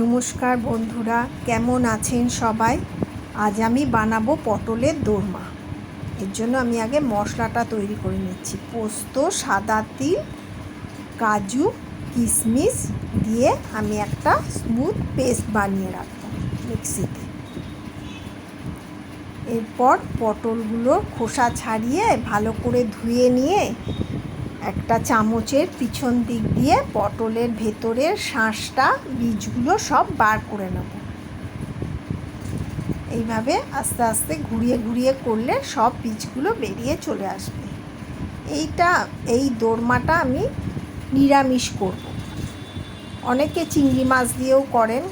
নমস্কার বন্ধুরা, কেমন আছেন সবাই? আজ আমি বানাবো পটলের দোরমা। এর জন্য আমি আগে মশলাটা তৈরি করে নিচ্ছি। পোস্ত, সাদা তিল, কাজু, কিশমিশ দিয়ে আমি একটা স্মুথ পেস্ট বানিয়ে রাখব মিক্সিতে। এরপর পটলগুলো খোসা ছাড়িয়ে ভালো করে ধুয়ে নিয়ে একটা চামচের পিছন দিক দিয়ে পটলের ভেতরের শাঁসটা, বীজগুলো সব বার করে নেব। এইভাবে আস্তে আস্তে ঘুরিয়ে ঘুরিয়ে করলে সব বীজগুলো বেরিয়ে চলে আসবে। এইটা, এই দোরমাটা আমি নিরামিষ করব। অনেকে চিংড়ি মাছ দিয়েও করেন।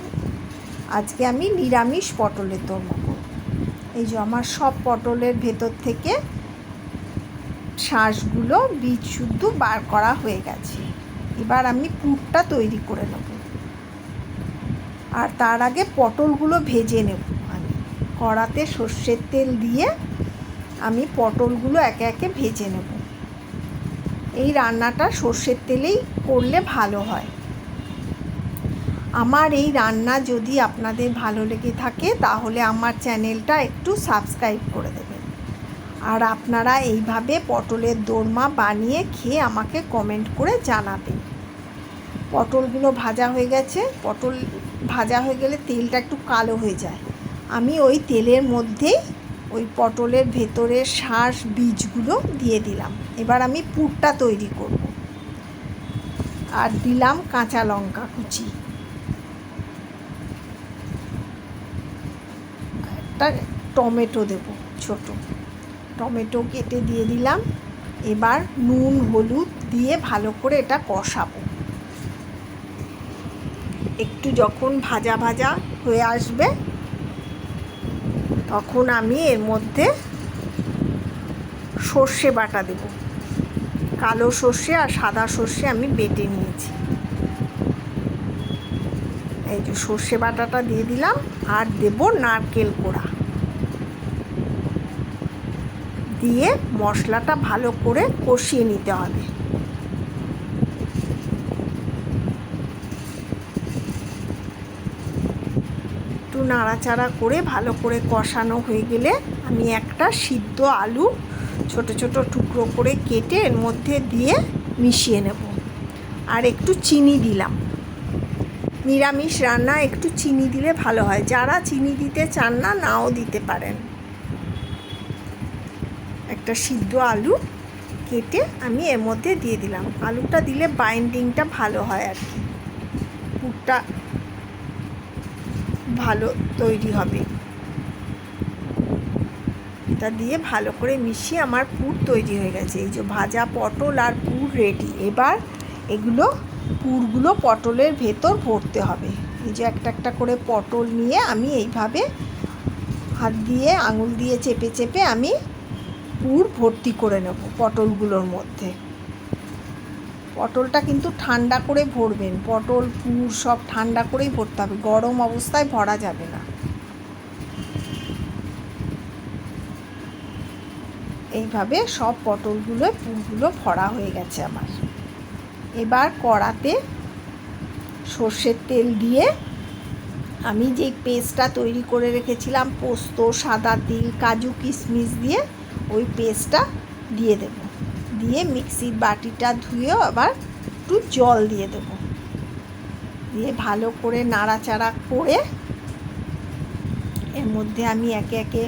আজকে আমি নিরামিষ পটলের দোরমা করব। এই যে আমার সব পটলের ভেতর থেকে শ্বাসগুলো বীজ শুদ্ধ বার করা হয়ে গেছে। এবার আমি পুরটা তৈরি করে নেব। আর তার আগে পটলগুলো ভেজে নেব আমি। কড়াতে সর্ষের তেল দিয়ে আমি পটলগুলো একে একে ভেজে নেব। এই রান্নাটা সর্ষের তেলেই করলে ভালো হয়। আমার এই রান্না যদি আপনাদের ভালো লেগে থাকে, তাহলে আমার চ্যানেলটা একটু সাবস্ক্রাইব করে দেবেন। আর আপনারা এইভাবে পটলের দোরমা বানিয়ে খেয়ে আমাকে কমেন্ট করে জানাবেন। পটলগুলো ভাজা হয়ে গেছে। পটল ভাজা হয়ে গেলে তেলটা একটু কালো হয়ে যায়। আমি ওই তেলের মধ্যেই ওই পটলের ভেতরের শ্বাস বীজগুলো দিয়ে দিলাম। এবার আমি পুরটা তৈরি করব। আর দিলাম কাঁচা লঙ্কা কুচি। একটা টমেটো দেবো ছোটো। টমেটো কেটে দিয়ে দিলাম। এবার নুন, হলুদ দিয়ে ভালো করে এটা কষাবো। একটু যখন ভাজা ভাজা হয়ে আসবে, তখন আমি এর মধ্যে সর্ষে বাটা দেব। কালো সর্ষে আর সাদা সর্ষে আমি বেটে নিয়েছি। এই যে সর্ষে বাটাটা দিয়ে দিলাম, আর দেব নারকেল কোড়া। দিয়ে মশলাটা ভালো করে কষিয়ে নিতে হবে। একটু নাড়াচাড়া করে ভালো করে কষানো হয়ে গেলে আমি একটা সিদ্ধ আলু ছোট ছোট টুকরো করে কেটে এর মধ্যে দিয়ে মিশিয়ে নেব। আর একটু চিনি দিলাম। নিরামিষ রান্না একটু চিনি দিলে ভালো হয়। যারা চিনি দিতে চান না, নাও দিতে পারেন। একটা সিদ্ধ আলু কেটে আমি এর মধ্যে দিয়ে দিলাম। আলুটা দিলে বাইন্ডিংটা ভালো হয় আর কি। পুরটা ভালো তৈরি হবে। এটা দিয়ে ভালো করে মিশিয়ে আমার পুর তৈরি হয়ে গেছে। এই যে ভাজা পটল আর পুর রেডি এবার এগুলো পুরগুলো পটলের ভেতর ভরতে হবে। এই যে একটা একটা করে পটল নিয়ে আমি এইভাবে হাত দিয়ে আঙুল দিয়ে চেপে চেপে আমি পুর ভর্তি করে নেব পটলগুলোর মধ্যে। পটলটা কিন্তু ঠান্ডা করে ভরবেন। পটল, পুর সব ঠান্ডা করেই ভরতে হবে। গরম অবস্থায় ভরা যাবে না। এইভাবে সব পটলগুলো, পুরগুলো ভরা হয়ে গেছে আমার। এবার কড়াতে সর্ষের তেল দিয়ে আমি যেই পেস্টটা তৈরি করে রেখেছিলাম, পোস্ত, সাদা তিল, কাজু, কিশমিশ দিয়ে ওই পেস্টটা দিয়ে দেব। দিয়ে মিক্সির বাটিটা ধুয়েও আবার একটু জল দিয়ে দেব। দিয়ে ভালো করে নাড়াচাড়া করে এর মধ্যে আমি একে একে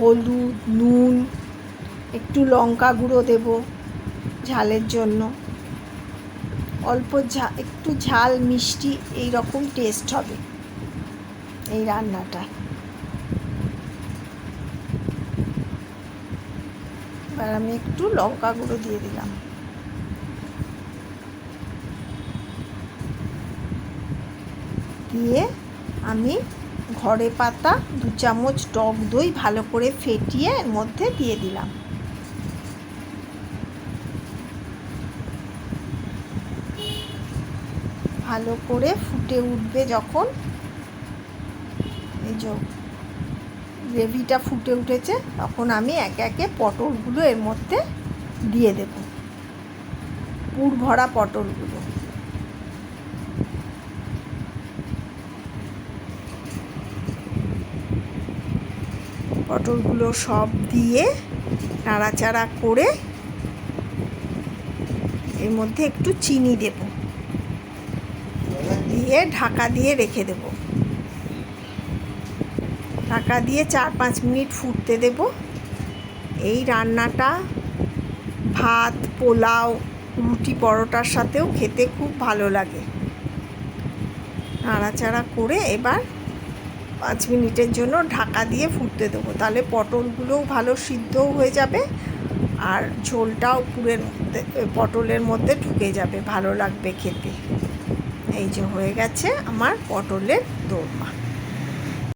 হলুদ, নুন, একটু লঙ্কা গুঁড়ো দেব ঝালের জন্য। অল্প ঝা, একটু ঝাল, মিষ্টি এই রকম টেস্ট হবে এই রান্নাটা। এবার আমি একটু লঙ্কা গুঁড়ো দিয়ে দিলাম। দিয়ে আমি ঘরে পাতা দু চামচ টক দই ভালো করে ফেটিয়ে এর মধ্যে দিয়ে দিলাম। ভালো করে ফুটে উঠবে যখন। এই যে গ্রেভিটা ফুটে উঠেছে, তখন আমি একে একে পটলগুলো এর মধ্যে দিয়ে দেব। পুর ভরা পটলগুলো। পটলগুলো সব দিয়ে নাড়াচাড়া করে এর মধ্যে একটু চিনি দেব। দিয়ে ঢাকা দিয়ে রেখে দেবো। ঢাকা দিয়ে চার পাঁচ মিনিট ফুটতে দেব। এই রান্নাটা, ভাত, পোলাও, রুটি পরোটার সাথেও খেতে খুব ভালো লাগে। নাড়াচাড়া করে এবার পাঁচ মিনিটের জন্য ঢাকা দিয়ে ফুটতে দেবো। তাহলে পটলগুলোও ভালো সিদ্ধও হয়ে যাবে আর ঝোলটাও পুরের মধ্যে, পটলের মধ্যে ঢুকে যাবে। ভালো লাগবে খেতে। এই যে হয়ে গেছে আমার পটলের দোরমা।